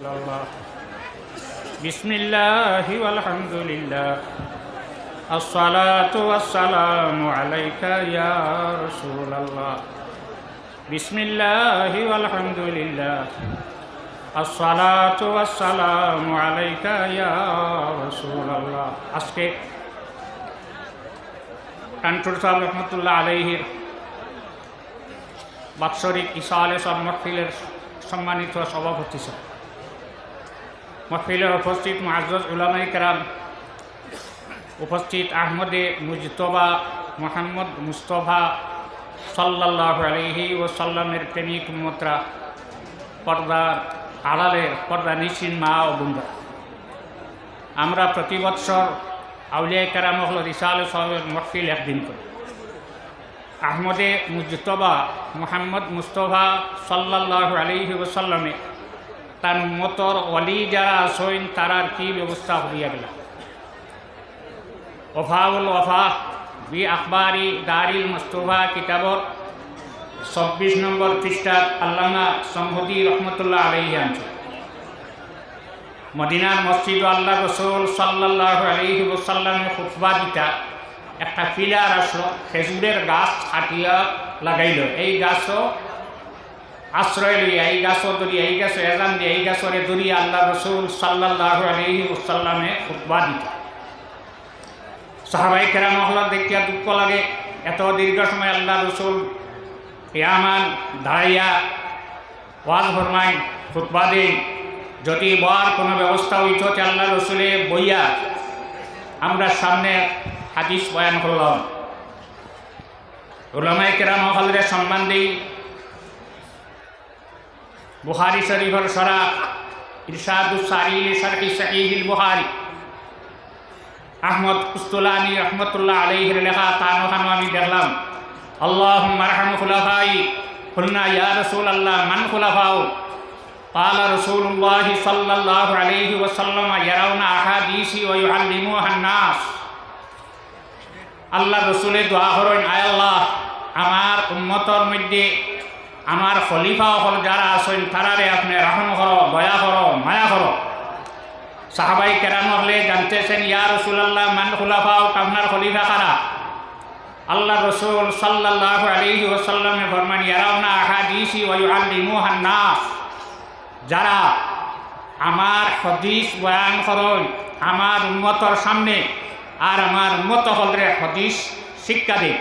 الله بسم الله والحمد لله الصلاة والسلام عليك يا رسول الله بسم الله والحمد لله الصلاة والسلام عليك يا رسول الله আজকে কান্টুর সাহেব রহমতুল্লাহ আলহির বাৎসরিক ঈসা আলে সব মহফিলের সম্মানিত সভাপতি স্যার মহফিলের উপস্থিত মাহজুজ উলামাই কেরাম, উপস্থিত আহমদে মুজতবা মোহাম্মদ মুস্তফা সাল্লাহ আলহি ও সাল্লামের প্রেমিক মত্রা পর্দার আড়ালের পর্দা নিশ্চিন মা ও বন্ধুরা আমরা প্রতি বৎসর আউলিয়া কেরাম হল রিসাল সাহেবের মহফিল একদিন করি। আহমদে মুজতবা মোহাম্মদ মুস্তফা সাল্লাহ আলহি ওসাল্লামে তার মতর অলি যারা আসইন, তারার কি ব্যবস্থা হইয়া গেল? ওফাউল ওফা বি আখবারি দারিল মুস্তফা কিতাবর চব্বিশ নম্বর পৃষ্ঠাত আল্লামা সম্ভদি রহমতুল্লাহ আলহি আনছে। মদিনার মসজিদ আল্লাহ রসুল সাল্লাহ আলহি ওসাল্লামের খুতবা দিতা, একটা পিলার আসলো, খেজুরের গাছ কাটিয়া লাগাইল। এই গাছও আশ্রয় লইয়া এই গাছও দরিয়া এই গাছ এজান দিয়ে, এই গাছরে দরিয়া আল্লাহ রসুল সাল্লাহ আলহি ওসাল্লামে খুতবা দিত। সাহাবাই কেরাম হল দেখিয়া দুঃখ লাগে, এত দীর্ঘ সময় আল্লাহ রসুল ইয়ামান দাঁড়াইয়া ওয়াজ ফরমাই খুতবা দিন। যদি বর কোনো ব্যবস্থা হইত আল্লাহ রসুলে বইয়া আমরা সামনে হাদিস বয়ান করলাম। ওলামাই কেরাম হলরে সম্মান দিই বুহারি শরীফর সরা ইরশাদুস সারিল শরহি সহিহিল বুহারি আহমদ কুস্তুলানি রহমতুল্লাহ আলাইহির লেখা তানো খানো আমি দেখলাম আল্লাহ মারহাম খুলাফাই খুলনা ইয়া রসুল আল্লাহ মান খুলাফাও قال رسول الله صلى الله عليه وسلم يرون أحاديثي ويعلموها الناس আল্লাহ রসুলের দোয়া করেন আয় আল্লাহ আমার উন্মতর মধ্যে আমার খলিফা হল যারা আছেন তারারে আপনি রাহন করো দয়া করো মায়া করো সাহাবাই কেরাম হলে জানতেছেন ইয়া রসুলাল্লাহ মান খুলাফাও আপনার খলিফা কারা? আল্লাহ রসুল সাল্লাহ আলহি ওসাল্লামে ফরমান ইয়ারাউনা আহা দিয়েছি ওই আল্লিমু নাস। যারা আমার হদিস বয়ান করন আমার উন্মতর সামনে আর আমার উন্মত হলরে হদিস শিক্ষা দিন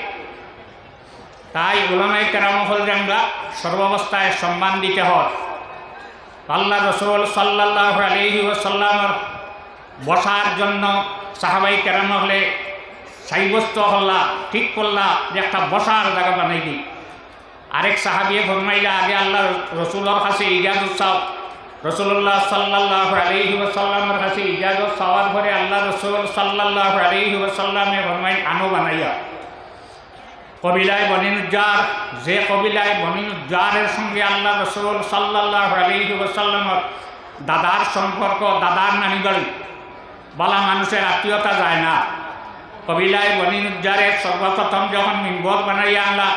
তাই ওলামাই কেরাম হলরে আমরা সর্বাবস্থায় সম্মান দিতে হয় আল্লাহ রসুল সাল্লাহ আলহি ওসাল্লামর বসার জন্য সাহাবাই কেরাম হলে সাইবস্ত হল্লা, ঠিক করলা যে একটা বসার জায়গা বানাই দিই। আরেক সাহাবিয়ে ফরমাইলা, আগে আল্লাহ রসুলের কাছে ইজাজ উৎসব রসুল্লাহ সাল্লাহ আলহি ওসাল্লামের কাছে ইজাজ সওয়ার পরে আল্লাহ রসুল সাল্লাহ আলহি ওসাল্লামে ফরমাই আনো বানাইয়া। কবিলায় বনিনুজ্জার, যে কবিলায় বনিনুজ্জারের সঙ্গে আল্লাহ রসুল সাল্লাহ আলহি ওসাল্লামর দাদার সম্পর্ক, দাদার নানি বাড়ি বলা মানুষের আত্মীয়তা যায় না। কবিলায় বনিনুজ্জারের সর্বপ্রথম যখন মিম্বর বানাইয়া আনলা,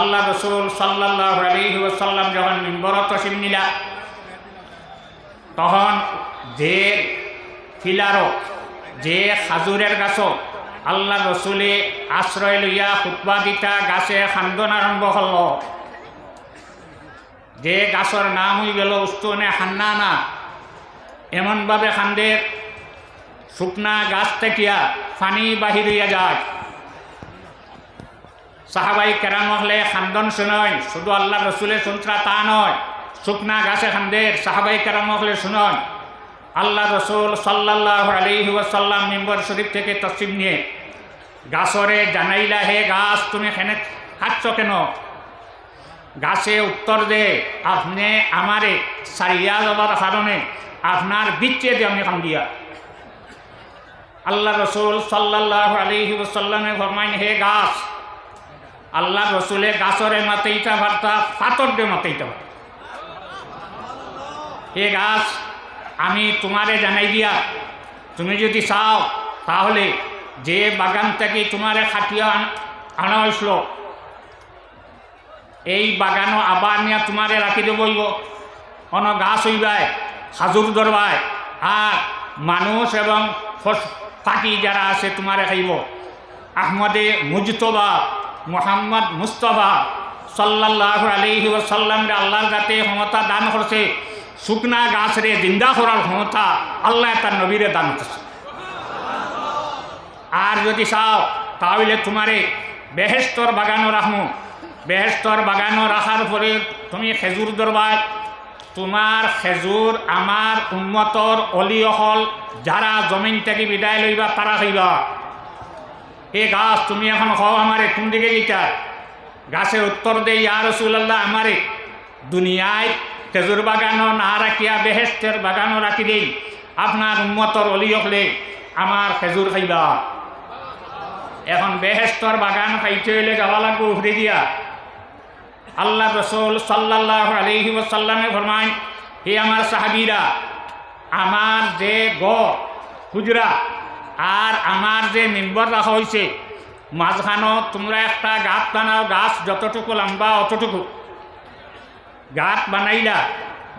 আল্লাহ রসুল সাল্লাহ আলহি ওসাল্লাম যখন মিম্বর তসিম নিলা, তখন যে ফিলারও যে খাজুরের গাছও আল্লাহ রসুলে আশ্রয় লইয়া ফুটবা দিতা গাছে খান্দন আরম্ভ হল। যে গাছর নাম হয়ে গেল উস্তনে হান্নানা এমনভাবে খান্দে, শুকনা গাছ থেকিয়া ফানি বাহির হইয়া যায়। সাহাবাই কেরাম হলে খান্দন শুনয়, শুধু আল্লাহ রসুলের সন্ত্রা তা নয়, শুকনা গাছে খান্দের সাহাবাই কেরাম হলে শুনয়। আল্লাহ রসুল সাল্লাহ আলহি ওয়াসাল্লাম মেম্বর শরীফ থেকে তসিম নিয়ে। গাছরে জানাইলা হে গাছ, তুমি এখানে খাচ্ছ কেন? গাছে উত্তর দে, আপনি আমারে সারিয়া যাবার কারণে আপনার বিচ্ছে দিয়ে আমি খান দিয়া। আল্লাহ রসুল সাল্লাহ আলহি ওসাল্লামে ফরমাইন, হে গাছ, আল্লাহ রসুলে গাছরে মাতেইটা ভারতা পাতর দে মাতেইটা ভারতা হে গাছ, আমি তোমারে জানাই দিয়া, তুমি যদি চাও, তাহলে যে বাগান থেকে তোমারে খাটিয়া আনা হয়েছিল, এই বাগানও আবার নিয়ে তোমারে রাখি দেবইব অন গাছ হইবায় হাজুর দরবায় আর মানুষ এবং পার্টি যারা আছে তোমারে খাইব। আহমদে মুজতবা, মোহাম্মদ মুস্তফা সাল্লাহ আলহি ওসাল্লামরে আল্লাহর যাতে ক্ষমতা দান করছে। শুকনা গাছরে জিন্দা করার ক্ষমতা আল্লাহ তার নবীরে দান করছে। আর যদি চাও, তাহলে তোমারে বেহেস্তর বাগানও রাখমু বেহেস্তর বাগানও রাখার পরে তুমি খেজুর দরবার তোমার খেজুর আমার উন্মতর অলিয়হল যারা জমিন থেকে বিদায় লইবা তারা খাইবা। এই গাছ তুমি এখন খাও আমারে কোন দিকে গেইতা গাছে উত্তর দেই, ইয়া রসুল্লাহ আমারে দুনিয়ায় খেজুর বাগানও না রাখিয়া বেহেস্তের বাগানও রাখি দেই। আপনার উন্মতর অলি হলে আমার খেজুর খাইবা। এখন বেহেস্তর বাগান খাইতে হইলে যাওয়া লাগবে উফরে দিয়া। আল্লাহ রসুল সাল্লাহ আলহি ওসাল্লামে ফরমাইন হে আমার সাহাবিরা, আমার যে গ হুজরা আর আমার যে মেম্বর রাখা হয়েছে মাঝখানো তোমরা একটা গাছ বানাও, গাছ যতটুকু লম্বা অতটুকু। গাছ বানাইলা,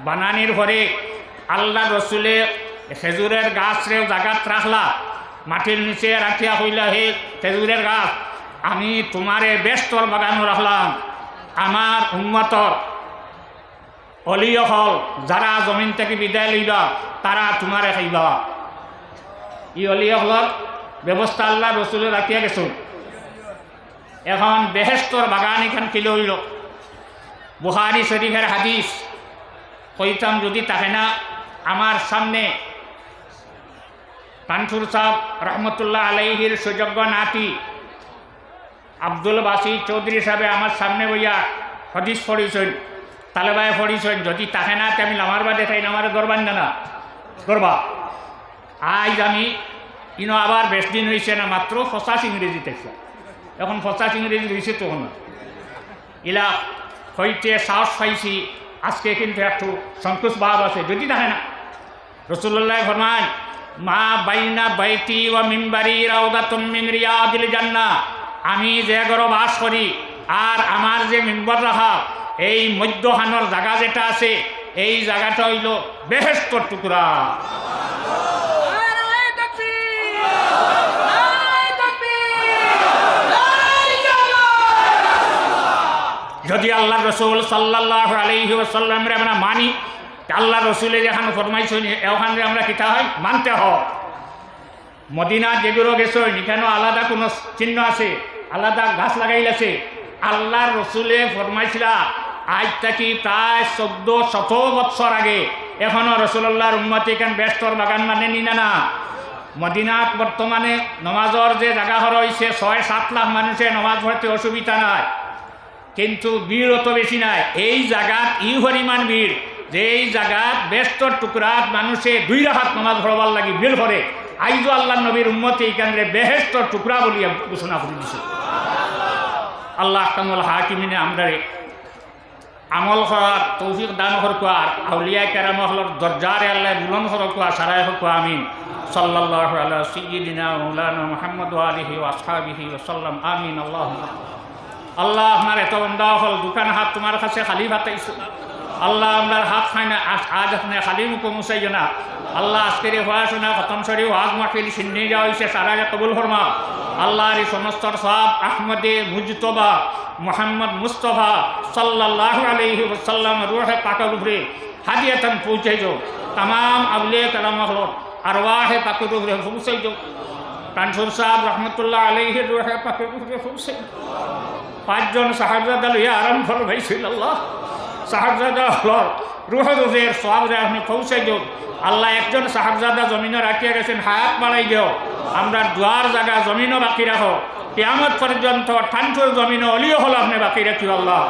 বানানির পরে আল্লাহ রসুলে খেজুরের গাছরে জাগাত রাখলা। মাটির নিচে রাখিয়া হইলা হে খেজুরের গাছ। আমি তোমারে বেস্তর বাগানো রাখলাম আমার উন্মতর অলিয় হল যারা জমিন থেকে বিদায় লইবা তারা তোমারে খাইবা। ই অলিয় হলর ব্যবস্থা আল্লাহ রসুলে রাখিয়া গেছো এখন বেহেস্তর বাগান এখান কিলো হইল? বুহারি শরীফের হাদিস কইতাম যদি তাহে না আমার সামনে কানসুর সাহ রহমতুল্লাহ আলাইহির সুযোগ্য নাতি। আব্দুল বাসি চৌধুরী সাহেব আমার সামনে বইয়া হদিস পড়িছেন, তালেবায় পড়িছেন। যদি তাকে না আমি নামার বা দেখাই নামারে গরবান না। গরবা। আজ আমি ইনো আবার বেশ দিন হয়েছে না, মাত্র ফসাস ইংরেজি দেখছে। এখন ফসাস ইংরেজি হয়েছে তখন ইলা হইতে সাহস পাইছি, আজকে কিন্তু একটু সন্তোষ ভাব আছে। যদি দেখে না, রসুল্লাহ ফরমান মা বাইনা বাইতি ও মিম্বারি রাউদা তুমিন রিয়াদিল জান্না আমি যে ঘর বাস করি, আর আমার যে মেম্বর রাখা এই মধ্যহানোর জায়গা যেটা আছে, এই জায়গাটা হইল বেহেস্তর টুকরা। যদি আল্লাহ রসুল সাল্লাহ আলহি সাল্লামরে আমরা মানি আল্লাহ রসুলে যেখানে ফরমাইছেন ওখানে আমরা কিতা হয়? মানতে হয়। মদিনা যেগুলো গেছ এখানেও আলাদা কোনো চিহ্ন আছে, আলাদা গাছ লাগাইল আছে। আল্লাহর রসুলে ফরমাইছিলা, আজ থাকি প্রায় চোদ্দ শত বৎসর আগে। এখনও রসুল্লাহর উন্মতি এখান ব্যস্তর বাগান মানে নি না মদিনাত বর্তমানে নমাজর যে জায়গা হরইছে ছয় সাত লাখ মানুষের নমাজ পড়তে অসুবিধা নাই। কিন্তু ভিড় অত বেশি নাই। এই জায়গাত ই পরিমাণ ভিড়। যে এই জায়গাত ব্যস্তর টুকরাত মানুষে দুই রাহাত নমাজ পড়বার লাগি ভিড় করে আইজো আল্লাহ নবীর উন্মতি এইখানে বেহেস্তর টুকরা বলি ঘোষণা করে দিছে। আল্লাহ কামল হাকিমিনে আমরারে আমল করার তৌফিক দান হরকুয়া আর আউলিয়া কেরাম হলর দরজারে আল্লাহ বুলন হরকুয়া সারায় হরকুয়া আমিন। সাল্লাহ আল্লাহ সৈয়দিনা মৌলানা মোহাম্মদ আলিহি ওয়াসহাবিহি ওসাল্লাম আমিন আল্লাহ আল্লাহ আপনার এত বন্ধা হল দোকান হাত তোমার কাছে খালি ভাতাইছো। আল্লাহ আপনার হাত খাই না, আজ আপনি খালি মুখ মুসাইও না আল্লাহ আজকের হওয়া শোনা খতম শরীফ ওয়াজ মাহফিল সিন্নি যাওয়া হয়েছে সারা কবুল ফরমা আল্লাহর সমস্ত সব আহমদে মুজতবা, মোহাম্মদ মুস্তফা সাল্লাহ আলহি সাল্লাম রুহে পাকের উপরে হাদিয়াতন পৌঁছে যাও তাম আবলে কালাম আর ওয়াহে পাকের উপরে পৌঁছে যাও কানসুর সাহেব রহমতুল্লাহ আলহি রুহে পাকের উপরে পৌঁছে পাঁচজন সাহাবজাদা লইয়া আরম্ভ ভাইছিল আল্লাহ। সাহাবজাদা হল রুহ রুজের সব আপনি পৌঁছে যাও আল্লাহ একজন সাহাবজাদা জমিনও রাখিয়া গেছেন হাত বাড়াই দেও। আমরা দুয়ার জায়গা জমিনও বাকি রাখো। কেয়ামত পর্যন্ত ঠান্ঠুর জমিনও অলিও হল আপনি বাকি রাখি আল্লাহ।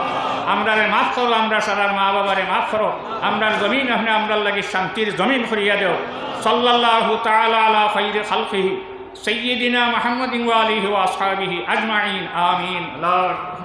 আমরা মাফ করো, আমরা সারার মা বাবারে মাফ করো। আমরা জমিন আপনি আমরা লাগি শান্তির জমিন ফরিয়া দেও। সাল্লাহ তালা আলা ফৈর খালফিহি সৈয়দিনা মোহাম্মদ আজমাইন, আমিন। আল্লাহ